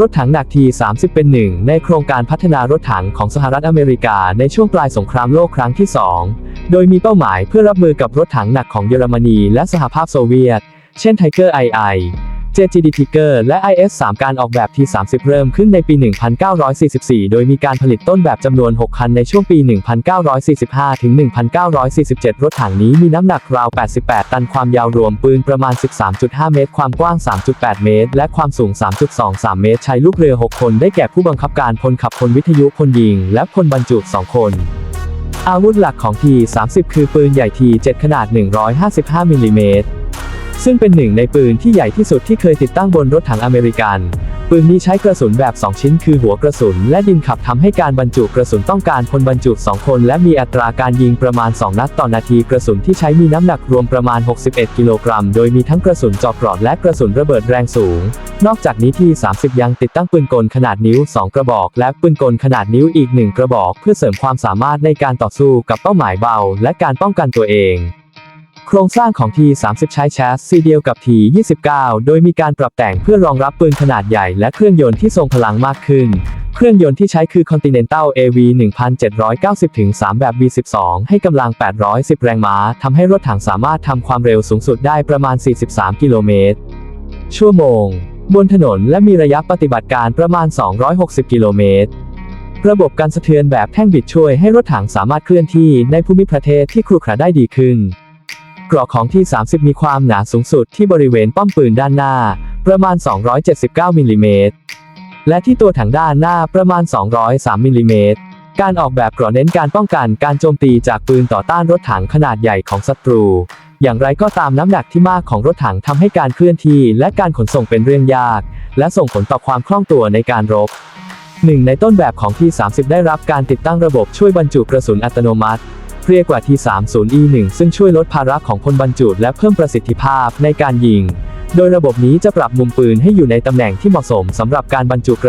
รถถังหนักที 30 เป็นหนึ่งในโครงการพัฒนารถถังของสหรัฐอเมริกาในช่วงปลายสงครามโลกครั้งที่ 2 โดยมีเป้าหมายเพื่อรับมือกับรถถังหนักของเยอรมนีและสหภาพโซเวียต เช่น Tiger II JGD Tiger และ IS-3 การออกแบบ T-30 เริ่มขึ้นในปี 1944 โดยมีการผลิตต้นแบบจำนวน 6 คันในช่วงปี 1945 ถึง 1947 รถถังนี้มีน้ำหนักราว 88 ตันความยาวรวมปืนประมาณ 13.5 เมตร ความกว้าง 3.8 เมตร และความสูง 3.23 เมตร ใช้ลูกเรือ 6 คนได้แก่ผู้บังคับการพลขับพลวิทยุพลยิง และพลบรรจุ 2 คนอาวุธหลักของ T-30 คือปืนใหญ่ T7 ขนาด 155 มิลลิเมตร ซึ่งเป็นหนึ่งในปืนที่ใหญ่ที่สุดที่เคยติดตั้งบนรถถังอเมริกัน ปืนนี้ใช้กระสุนแบบ 2 ชิ้นคือหัวกระสุน และดินขับทำให้การบรรจุกระสุนต้องการพลบรรจุ 2 คน และมีอัตราการยิงประมาณ 2 นัดต่อนาทีกระสุนที่ใช้มีน้ำหนักรวมประมาณ 61 กิโลกรัม โดยมีทั้งกระสุนเจอกรอดและกระสุนระเบิดแรงสูง นอกจากนี้ที่ 30 ยังติดตั้งปืนกลขนาดนิ้ว 2 กระบอก และปืนกลขนาดนิ้วอีก 1 กระบอก เพื่อเสริมความสามารถในการต่อสู้กับเป้าหมายเบา และการป้องกันตัวเอง โครงสร้างของ T30 ใช้แชสซีเดียวกับ T29 โดยมีการปรับแต่งเพื่อรองรับปืนขนาดใหญ่และเครื่องยนต์ที่ทรงพลังมากขึ้น เครื่องยนต์ที่ใช้คือ Continental AV 1790-3แบบ V12 ให้กำลัง 810 แรงม้าทำให้รถถังสามารถทำความเร็วสูงสุดได้ประมาณ 43 กิโลเมตร ชั่วโมง บนถนนและมีระยะปฏิบัติการประมาณ 260 กิโลเมตรระบบการสะเทือนแบบแท่งบิดช่วยให้รถถังสามารถเคลื่อนที่ในภูมิประเทศที่ครุขระได้ดีขึ้น กราะของที่ 30 มีความหนาสูงสุดที่บริเวณป้อมปืนด้านหน้า ประมาณ 279มิลลิเมตร และที่ตัวถังด้านหน้าประมาณ 203มิลลิเมตร การออกแบบเกราะเน้นการป้องกันการโจมตีจากปืนต่อต้านรถถังขนาดใหญ่ของศัตรู อย่างไรก็ตามน้ำหนักที่มากของรถถังทำให้การเคลื่อนที่และการขนส่งเป็นเรื่องยาก และส่งผลต่อความคล่องตัวในการรบหนึ่งในต้นแบบของที่ 30 ได้รับการติดตั้งระบบช่วยบรรจุกระสุนอัตโนมัติ เรียกว่า T30E1 ซึ่งช่วยลดภาระของพลบรรจุและเพิ่มประสิทธิภาพในการยิง โดยระบบนี้จะปรับมุมปืนให้อยู่ในตำแหน่งที่เหมาะสมสำหรับการบรรจุกระ